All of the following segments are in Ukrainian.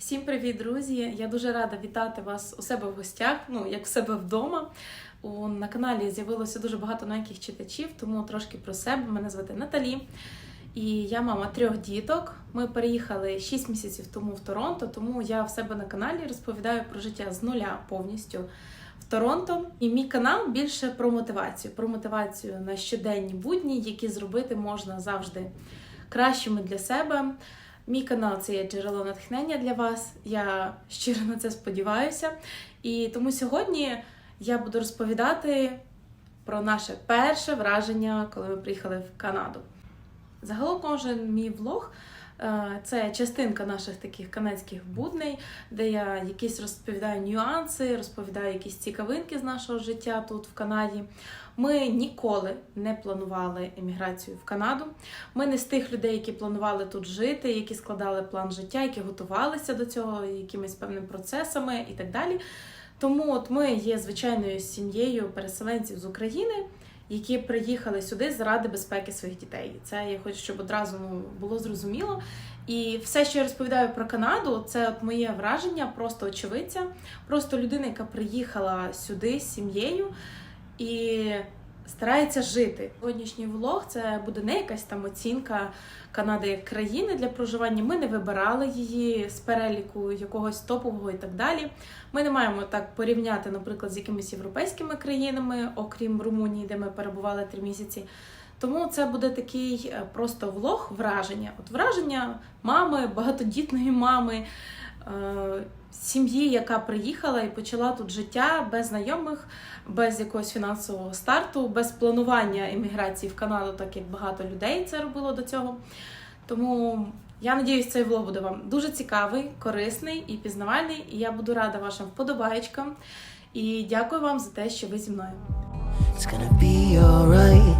Всім привіт, друзі! Я дуже рада вітати вас у себе в гостях, ну як в себе вдома. У, на каналі з'явилося дуже багато новеньких читачів, тому трошки про себе. Мене звати Наталі. І я мама трьох діток. Ми переїхали 6 місяців тому в Торонто, тому я в себе на каналі розповідаю про життя з нуля повністю в Торонто. І мій канал більше про мотивацію, про мотивацію на щоденні будні, які зробити можна завжди кращими для себе. Мій канал це є джерело натхнення для вас. Я щиро на це сподіваюся. І тому сьогодні я буду розповідати про наше перше враження, коли ми приїхали в Канаду. Загалом кожен мій влог це частинка наших таких канадських будней, де я якісь розповідаю нюанси, розповідаю якісь цікавинки з нашого життя тут в Канаді. Ми ніколи не планували еміграцію в Канаду. Ми не з тих людей, які планували тут жити, які складали план життя, які готувалися до цього якимись певними процесами і так далі. Тому от ми є звичайною сім'єю переселенців з України, які приїхали сюди заради безпеки своїх дітей. Це я хочу, щоб одразу ну, було зрозуміло. І все, що я розповідаю про Канаду, це от моє враження, просто очевидця, просто людина, яка приїхала сюди з сім'єю і старається жити. Сьогоднішній влог це буде не якась там оцінка Канади як країни для проживання. Ми не вибирали її з переліку якогось топового і так далі. Ми не маємо так порівняти, наприклад, з якимись європейськими країнами, окрім Румунії, де ми перебували три місяці. Тому це буде такий е, просто влог враження. От враження мами, багатодітної мами, сім'ї, яка приїхала і почала тут життя без знайомих, без якогось фінансового старту, без планування еміграції в Канаду, так як багато людей це робило до цього. Тому я надіюсь, цей влог буде вам дуже цікавий, корисний і пізнавальний. І я буду рада вашим вподобаєчкам. І дякую вам за те, що ви зі мною. It's gonna be alright.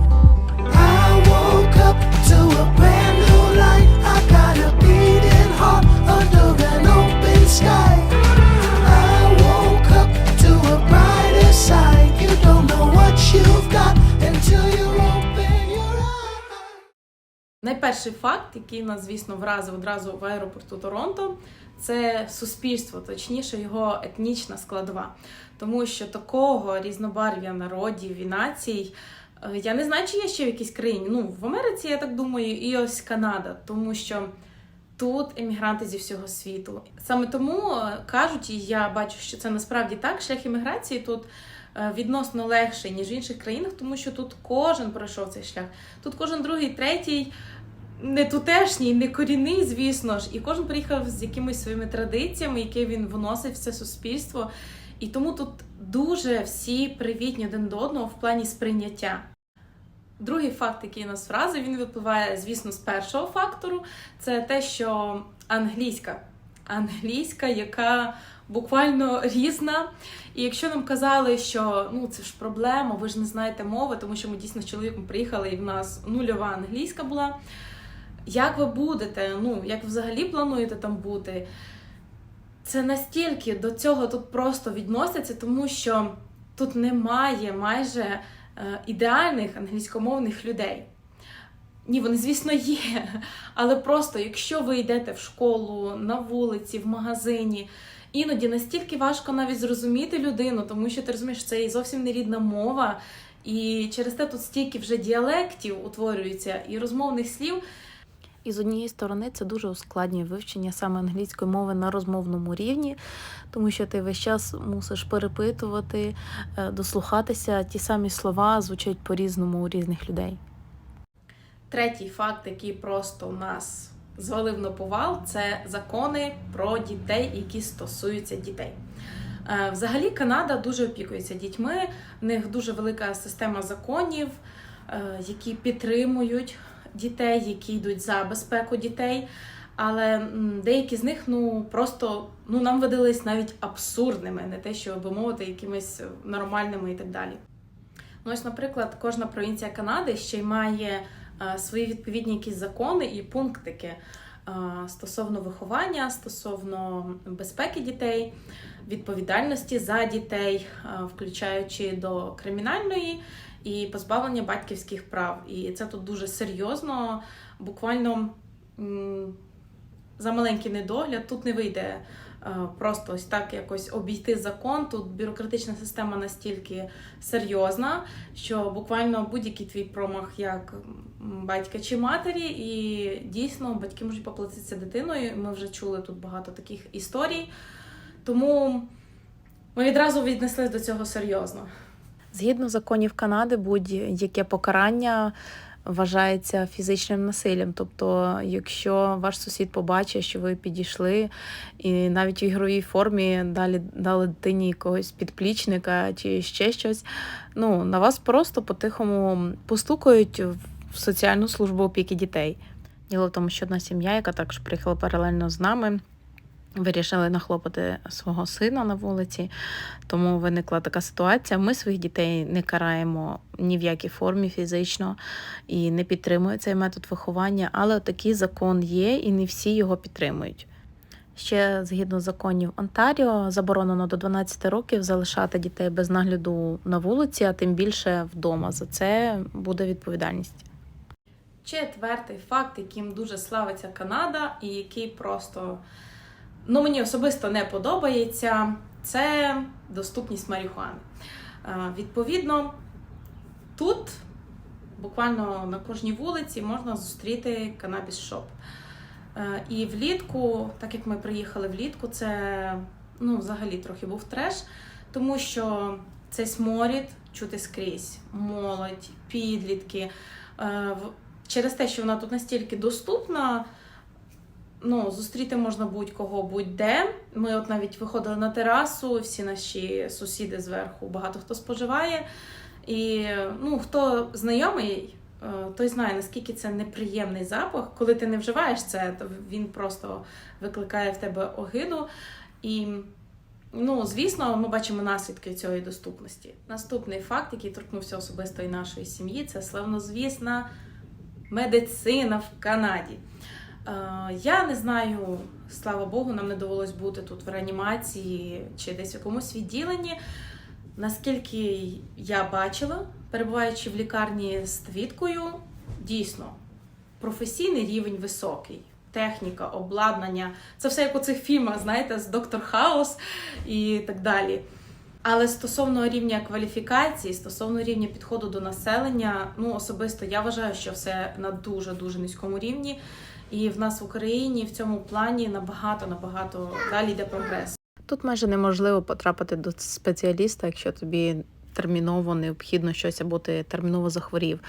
I woke up to a brand new light. I got a beating heart under sky. I. Найперший факт, який нас, звісно, вразив одразу в аеропорту Торонто, це суспільство, точніше, його етнічна складова. Тому що такого різнобарв'я народів і націй. е, Я не знаю, чи є ще в якійсь країні. Ну, в Америці, я так думаю, і ось Канада, тому що тут емігранти зі всього світу. Саме тому е, кажуть, і я бачу, що це насправді так. Шлях еміграції тут е, відносно легший, ніж в інших країнах, тому що тут кожен пройшов цей шлях. Тут кожен другий, третій не тутешній, не корінний, звісно ж, і кожен приїхав з якимись своїми традиціями, які він вносить в це суспільство. І тому тут дуже всі привітні один до одного в плані сприйняття. Другий факт, який нас вразив, він випливає, звісно, з першого фактору. Це те, що англійська. Англійська, яка буквально різна. І якщо нам казали, що ну це ж проблема, ви ж не знаєте мови, тому що ми дійсно з чоловіком приїхали, і в нас нульова англійська була. Як ви будете? Ну, як взагалі плануєте там бути? Це настільки до цього тут просто відносяться, тому що тут немає майже ідеальних англійськомовних людей. Ні, вони, звісно, є. Але просто, якщо ви йдете в школу, на вулиці, в магазині, іноді настільки важко навіть зрозуміти людину, тому що ти розумієш, це і зовсім не рідна мова. І через те тут стільки вже діалектів утворюється і розмовних слів. І з однієї сторони це дуже ускладнює вивчення саме англійської мови на розмовному рівні, тому що ти весь час мусиш перепитувати, е, дослухатися. Ті самі слова звучать по-різному у різних людей. Третій факт, який просто у нас звалив на повал, це закони про дітей, які стосуються дітей. Е, Взагалі, Канада дуже опікується дітьми. В них дуже велика система законів, е, які підтримують дітей, які йдуть за безпеку дітей. Але деякі з них ну просто ну нам видались навіть абсурдними, не те, що би мовити, якимись нормальними і так далі. Ну, ось, наприклад, кожна провінція Канади ще й має е, свої відповідні якісь закони і пунктики е, стосовно виховання, стосовно безпеки дітей, відповідальності за дітей, е, включаючи до кримінальної і позбавлення батьківських прав. І це тут дуже серйозно, буквально. за маленький недогляд. Тут не вийде е, просто ось так якось обійти закон. Тут бюрократична система настільки серйозна, що буквально будь-який твій промах як батька чи матері, і дійсно батьки можуть поплатитися дитиною. Ми вже чули тут багато таких історій. Тому ми відразу віднеслись до цього серйозно. Згідно законів Канади, будь-яке покарання вважається фізичним насиллям. Тобто, якщо ваш сусід побачить, що ви підійшли, і навіть в ігровій формі далі дали дитині якогось підплічника чи ще щось, ну на вас просто по-тихому постукають в соціальну службу опіки дітей. Діло в тому, що одна сім'я, яка також приїхала паралельно з нами. Вирішили нахлопати свого сина на вулиці, тому виникла така ситуація. Ми своїх дітей не караємо ні в якій формі фізично і не підтримує цей метод виховання, але такий закон є, і не всі його підтримують. Ще згідно законів Онтаріо, заборонено до 12 років залишати дітей без нагляду на вулиці, а тим більше вдома. За це буде відповідальність. Четвертий факт, яким дуже славиться Канада, і який просто ну, мені особисто не подобається, це доступність марихуани. Е, Відповідно, тут буквально на кожній вулиці можна зустріти канабіс-шоп. Е, І влітку, так як ми приїхали влітку, це ну, взагалі трохи був треш, тому що цей сморід чути скрізь, молодь, підлітки. Е, Через те, що вона тут настільки доступна, ну, зустріти можна будь-кого, будь-де. Ми от навіть виходили на терасу, всі наші сусіди зверху, багато хто споживає. І ну, хто знайомий, е, той знає, наскільки це неприємний запах. Коли ти не вживаєш це, то він просто викликає в тебе огиду. І, ну, звісно, ми бачимо наслідки цієї доступності. Наступний факт, який торкнувся особисто і нашої сім'ї, це славнозвісна медицина в Канаді. Е, Я не знаю, слава Богу, нам не довелось бути тут в реанімації чи десь в якомусь відділенні. Наскільки я бачила, перебуваючи в лікарні з твіткою, дійсно професійний рівень високий. Техніка, обладнання це все як у цих фільмах, знаєте, з Доктор Хаус і так далі. Але стосовно рівня кваліфікації, стосовно рівня підходу до населення, ну особисто я вважаю, що все на дуже дуже низькому рівні. І в нас в Україні в цьому плані набагато набагато далі йде прогрес. Тут майже неможливо потрапити до спеціаліста, якщо тобі терміново необхідно щось або ти терміново захворів.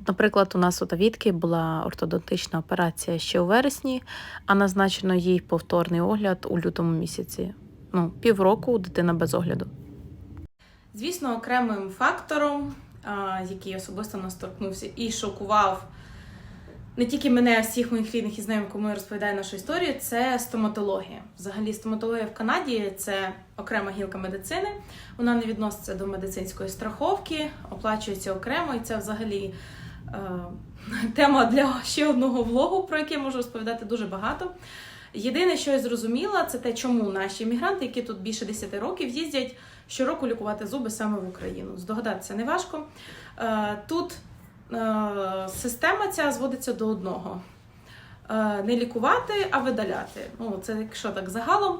От, наприклад, у нас у Давідки була ортодонтична операція ще у вересні, а назначено їй повторний огляд у лютому місяці. Ну, півроку дитина без огляду. Звісно, окремим фактором, який особисто нас торкнувся і шокував не тільки мене, а всіх моїх рідних і знайомих, кому я розповідаю нашу історію, це стоматологія. Взагалі, стоматологія в Канаді це окрема гілка медицини. Вона не відноситься до медицинської страховки, оплачується окремо, і це взагалі е, тема для ще одного влогу, про який я можу розповідати дуже багато. Єдине, що я зрозуміла, це те, чому наші іммігранти, які тут більше 10 років, їздять щороку лікувати зуби саме в Україну. Здогадатися не важко. Е, Тут система ця зводиться до одного: Е, не лікувати, а видаляти. Ну, це якщо так загалом.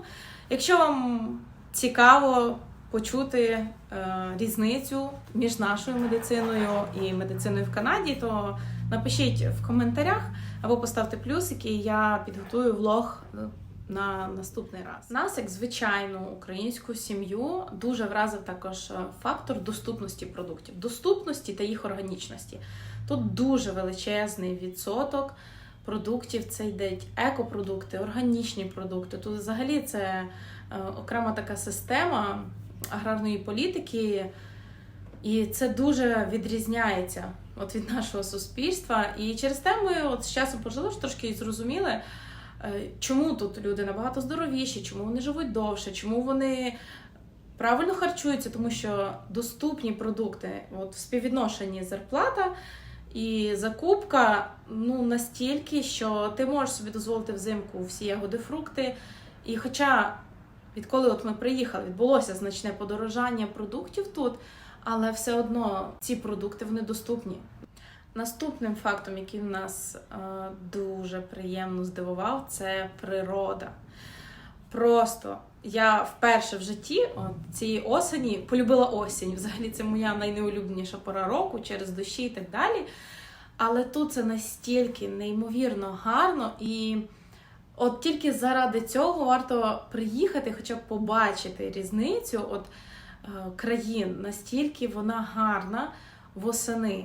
Якщо вам цікаво почути е, різницю між нашою медициною і медициною в Канаді, то напишіть в коментарях або поставте плюсики, я підготую влог е, на наступний раз. Нас, як звичайну українську сім'ю, дуже вразив також е, фактор доступності продуктів, доступності та їх органічності. Тут дуже величезний відсоток продуктів. Це йдуть екопродукти, органічні продукти. Тут взагалі це е, окрема така система аграрної політики. І це дуже відрізняється от від нашого суспільства. І через те ми от з часом пожили ж трошки і зрозуміли, чому тут люди набагато здоровіші, чому вони живуть довше, чому вони правильно харчуються, тому що доступні продукти, от в співвідношенні зарплата і закупка ну настільки, що ти можеш собі дозволити взимку всі ягоди, фрукти. І хоча відколи от ми приїхали, відбулося значне подорожання продуктів тут, але все одно ці продукти вони доступні. Наступним фактом, який нас е, дуже приємно здивував, це природа. Просто я вперше в житті от, цієї осені полюбила осінь. Взагалі, це моя найнеулюбленіша пора року через дощі і так далі. Але тут це настільки неймовірно гарно, і от тільки заради цього варто приїхати, хоча б побачити різницю от, е, країн, настільки вона гарна восени.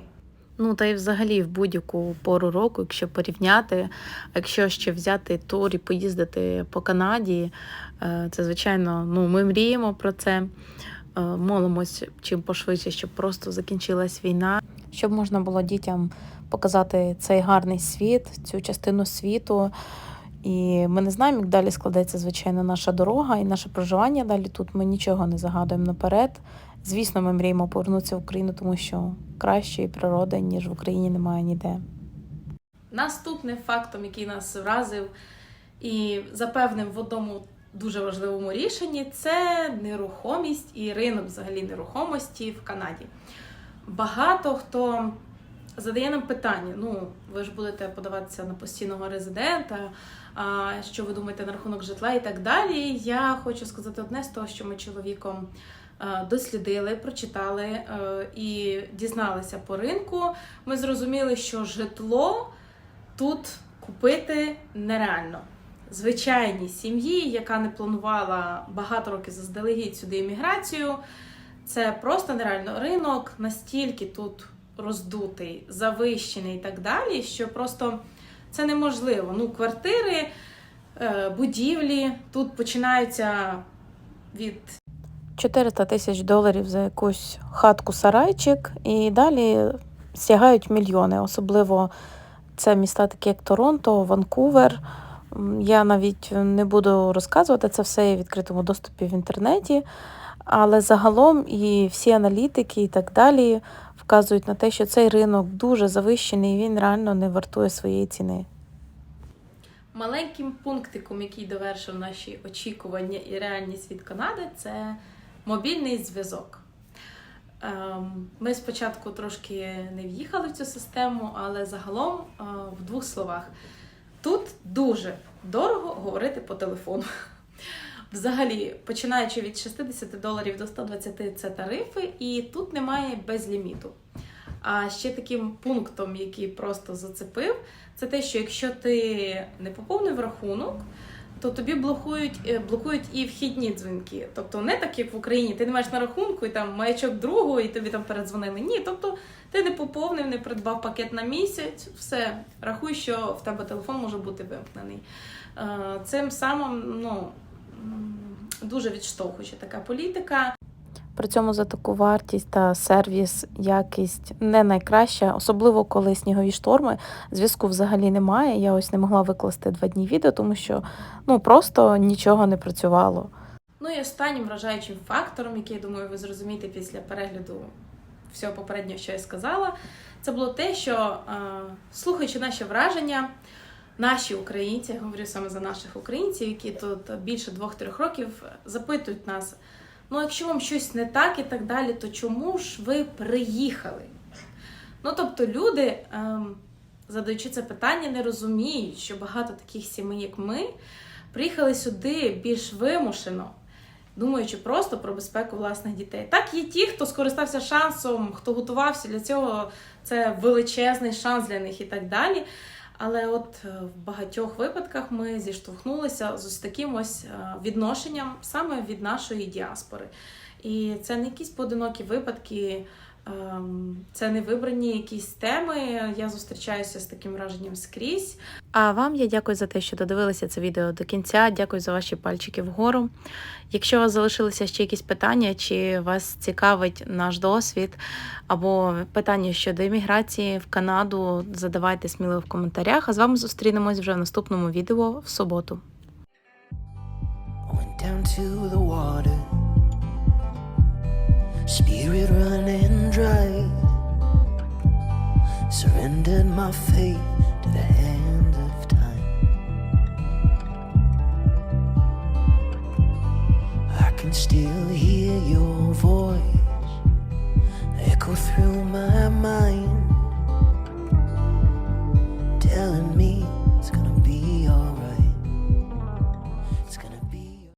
Ну та й взагалі в будь-яку пору року, якщо порівняти, якщо ще взяти тур і поїздити по Канаді, е, це звичайно, ну ми мріємо про це. е, Молимось чим пошвидше, щоб просто закінчилась війна, щоб можна було дітям показати цей гарний світ, цю частину світу. І ми не знаємо, як далі складеться, звичайно, наша дорога і наше проживання далі тут. Ми нічого не загадуємо наперед. Звісно, ми мріємо повернутися в Україну, тому що кращої природи, ніж в Україні, немає ніде. Наступним фактом, який нас вразив і запевнив в одному дуже важливому рішенні, це нерухомість і ринок взагалі нерухомості в Канаді. Багато хто задає нам питання: ну, ви ж будете подаватися на постійного резидента, а, що ви думаєте на рахунок житла і так далі. Я хочу сказати одне з того, що ми чоловіком дослідили, прочитали е, і дізналися по ринку. Ми зрозуміли, що житло тут купити нереально. Звичайній сім'ї, яка не планувала багато років заздалегідь сюди імміграцію, це просто нереально. Ринок настільки тут роздутий, завищений і так далі, що просто це неможливо. Ну, квартири, е, будівлі тут починаються від 400 тисяч доларів за якусь хатку сарайчик, і далі стягають мільйони. Особливо це міста, такі як Торонто, Ванкувер. Я навіть не буду розказувати, це все є в відкритому доступі в інтернеті. Але загалом і всі аналітики і так далі вказують на те, що цей ринок дуже завищений, і він реально не вартує своєї ціни. Маленьким пунктиком, який довершив наші очікування і реальність від Канади, це мобільний зв'язок. Ем, Ми спочатку трошки не в'їхали в цю систему, але загалом е, в двох словах. Тут дуже дорого говорити по телефону. Взагалі, починаючи від 60 доларів до 120 це тарифи, і тут немає безліміту. А ще таким пунктом, який просто зацепив, це те, що якщо ти не поповнив рахунок, то тобі блокують, е, блокують і вхідні дзвінки. Тобто не так, як в Україні, ти не маєш на рахунку і там маячок другого, і тобі там передзвонили. Ні, тобто ти не поповнив, не придбав пакет на місяць, все, рахуй, що в тебе телефон може бути вимкнений. Е, Цим самим ну, дуже відштовхуюча така політика. При цьому за таку вартість та сервіс, якість не найкраща, особливо коли снігові шторми. Зв'язку взагалі немає. Я ось не могла викласти два дні відео, тому що ну просто нічого не працювало. Ну і останнім вражаючим фактором, який, я думаю, ви зрозумієте після перегляду всього попереднього, що я сказала, це було те, що е, слухаючи наші враження, наші українці, я говорю саме за наших українців, які тут більше двох-трьох років запитують нас: ну, якщо вам щось не так і так далі, то чому ж ви приїхали? Ну, тобто, люди, ем, задаючи це питання, не розуміють, що багато таких сімей, як ми, приїхали сюди більш вимушено, думаючи просто про безпеку власних дітей. Так є ті, хто скористався шансом, хто готувався для цього, це величезний шанс для них і так далі. Але от е, в багатьох випадках ми зіштовхнулися з ось таким ось е, відношенням саме від нашої діаспори. І це не якісь поодинокі випадки, це не вибрані якісь теми. Я зустрічаюся з таким враженням скрізь. А вам я дякую за те, що додивилися це відео до кінця. Дякую за ваші пальчики вгору. Якщо у вас залишилися ще якісь питання, чи вас цікавить наш досвід, або питання щодо імміграції в Канаду, задавайте сміливо в коментарях. А з вами зустрінемось вже в наступному відео в суботу. Went down to the water, spirit running Surrendered my faith to the hand of time. I can still hear your voice echo through